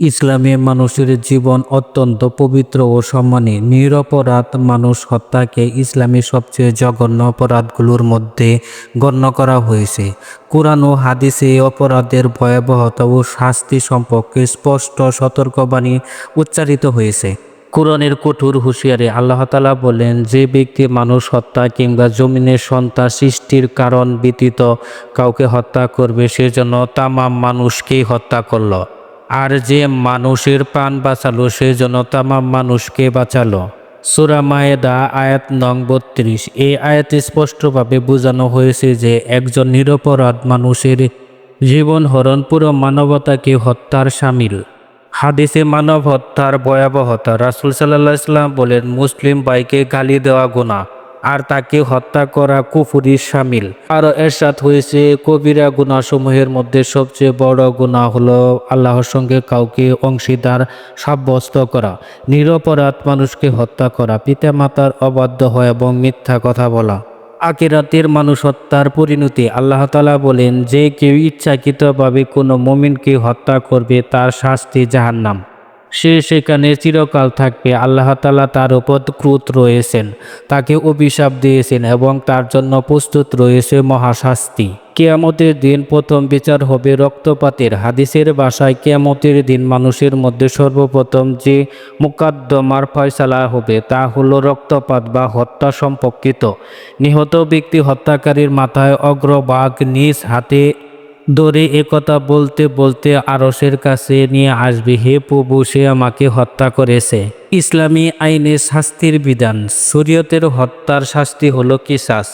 ইসলামে মানুষের জীবন অত্যন্ত পবিত্র ও সম্মানী। নিরপরাধ মানুষ হত্যাকে ইসলামী সবচেয়ে জঘন্য অপরাধগুলোর মধ্যে গণ্য করা হয়েছে। কোরআন ও হাদিসে এই অপরাধের ভয়াবহতা ও শাস্তি সম্পর্কে স্পষ্ট সতর্কবাণী উচ্চারিত হয়েছে। কোরআনের কঠোর হুঁশিয়ারে আল্লাহ তালা বলেন, যে ব্যক্তি মানুষ হত্যা কিংবা জমিনের সন্তান সৃষ্টির কারণ ব্যতীত কাউকে হত্যা করবে সেজন্য তামাম মানুষকেই হত্যা করল। আর যে মানুষের প্রাণ বাঁচালো সেজন্য তামাম মানুষকে বাঁচালো। সুরা মায়েদা আয়াত নং বত্রিশ। এই আয়াতে স্পষ্টভাবে বোঝানো হয়েছে যে একজন নিরপরাধ মানুষের জীবন হরণ পুরো মানবতাকে হত্যার সামিল। হাদিসে মানব হত্যার ভয়াবহতা। রাসুল সাল্লাহ ইসলাম বলেন, মুসলিম বাইকে গালি দেওয়া গুণা আর তাকে হত্যা করা কুফুরি সামিল। আরও এরশাদ হয়েছে, কবিরা গুণাসমূহের মধ্যে সবচেয়ে বড় গুণা হলো আল্লাহর সঙ্গে কাউকে অংশীদার সাব্যস্ত করা, নিরপরাধ মানুষকে হত্যা করা, পিতামাতার অবাধ্য হয় এবং মিথ্যা কথা বলা। আকিরাতের মানুষ হত্যার পরিণতি, আল্লাহ তালা বলেন, যে কেউ ইচ্ছাকৃতভাবে কোনো মমিনকে হত্যা করবে তার শাস্তি জাহান্নাম। সে সেখানে চিরকাল থাকবে। আল্লাহ তালা তার উপর ক্রুত রয়েছেন, তাকে অভিশাপ দিয়েছেন এবং তার জন্য প্রস্তুত রয়েছে মহাশাস্তি। কেয়ামতের দিন প্রথম বিচার হবে রক্তপাতের। হাদিসের বাসায় কেয়ামতের দিন মানুষের মধ্যে সর্বপ্রথম যে মোকাদ্দমার ফয়সালা হবে, তা হলো রক্তপাত বা হত্যা সম্পর্কিত। নিহত ব্যক্তি হত্যাকারীর মাথায় অগ্রভাগ নিজ হাতে ধরে একথা বলতে বলতে আরসের কাছে নিয়ে আসবে, হে প্রভু, সে আমাকে হত্যা করেছে। ইসলামী আইনে শাস্তির বিধান, শরীয়তের হত্যার শাস্তি হলো কিসাস।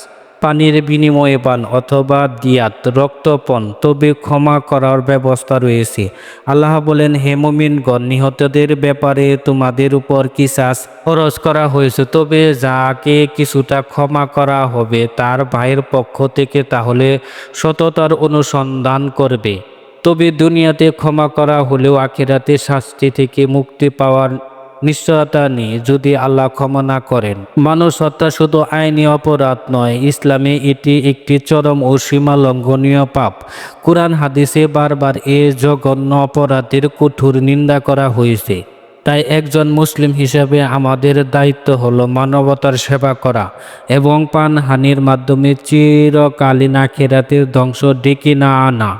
পানির বিনিময়ে পান অথবা দিয়াত, রক্তপণ, তবে ক্ষমা করার ব্যবস্থা রয়েছে। আল্লাহ বলেন, হে মুমিনগণ, নিহতদের ব্যাপারে তোমাদের উপর কিসাস খরচ করা হয়েছে, তবে যাকে কিছুটা ক্ষমা করা হবে তার ভাইয়ের পক্ষ থেকে তাহলে সততার অনুসন্ধান করবে। তবে দুনিয়াতে ক্ষমা করা হলেও আখেরাতে শাস্তি থেকে মুক্তি পাওয়ার নিশ্চয়তা নেই, যদি আল্লাহ ক্ষমা না করেন। মানুষ হত্যা শুধু আইনি অপরাধ নয়, ইসলামে এটি একটি চরম ও সীমা লঙ্ঘনীয় পাপ। কোরআন হাদিসে বারবার এ জঘন্য অপরাধের কঠোর নিন্দা করা হয়েছে। তাই একজন মুসলিম হিসাবে আমাদের দায়িত্ব হলো মানবতার সেবা করা এবং পানহানির মাধ্যমে চিরকালীন আখেরাতের ধ্বংস ডেকে না আনা।